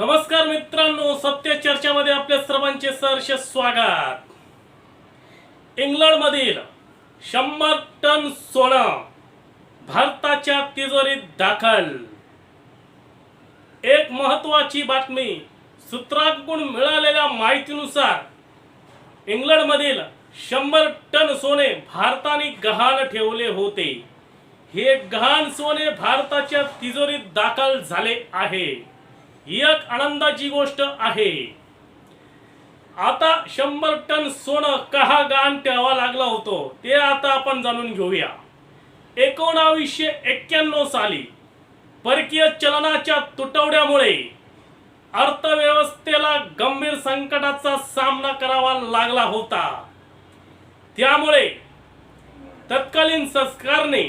नमस्कार मित्रांनो सत्य चर्चामध्ये आपल्या सर्वांचे सहर्ष स्वागत. इंग्लंडमधील शंभर टन सोनं भारताच्या तिजोरीत दाखल. एक महत्वाची बातमी सूत्रांकडून मिळालेल्या माहितीनुसार इंग्लंडमधील शंभर टन सोने भारताने गहाण ठेवले होते. हे गहाण सोने भारताच्या तिजोरीत दाखल झाले आहे. ही एक आनंदाची गोष्ट आहे. आता शंभर टन सोनं कहा गहाण ठेवा लागला होतो ते आता आपण जाणून घेऊया. एकोणावीसशे एक्क्याण्णव साली परकीय चलनाच्या तुटवड्यामुळे अर्थव्यवस्थेला गंभीर संकटाचा सामना करावा लागला होता. त्यामुळे तत्कालीन सरकारने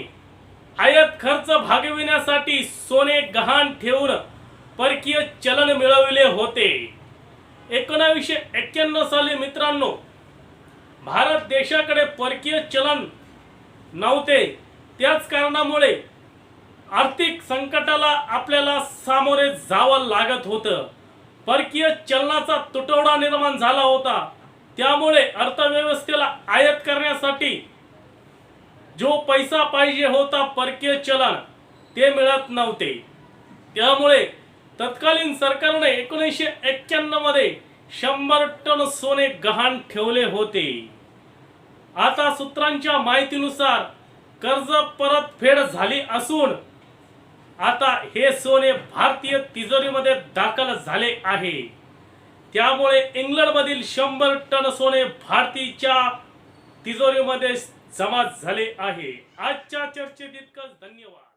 आयात खर्च भागविण्यासाठी सोने गहाण ठेवून परकीय चलन मिळविले होते. एकोणावीसशे एक्क्याण्णव साली मित्रांनो भारत देशाकडे परकीय चलन नव्हते. त्याच कारणामुळे आर्थिक संकटाला आपल्याला सामोरे जावं लागत होतं. परकीय चलनाचा तुटवडा निर्माण झाला होता. त्यामुळे अर्थव्यवस्थेला आयात करण्यासाठी जो पैसा पाहिजे होता परकीय चलन ते मिळत नव्हते. त्यामुळे तत्कालीन सरकारने एकोणीसशे एक्क्याण्णवमध्ये शंभर टन सोने गहाण ठेवले होते. आता सूत्रांच्या माहितीनुसार कर्ज परतफेड झाली असून आता हे सोने भारतीय तिजोरीमध्ये दाखल झाले आहे. त्यामुळे इंग्लंडमधील शंभर टन सोने भारतीच्या तिजोरीमध्ये जमा झाले आहे. आजच्या चर्चेत इतकंच. धन्यवाद.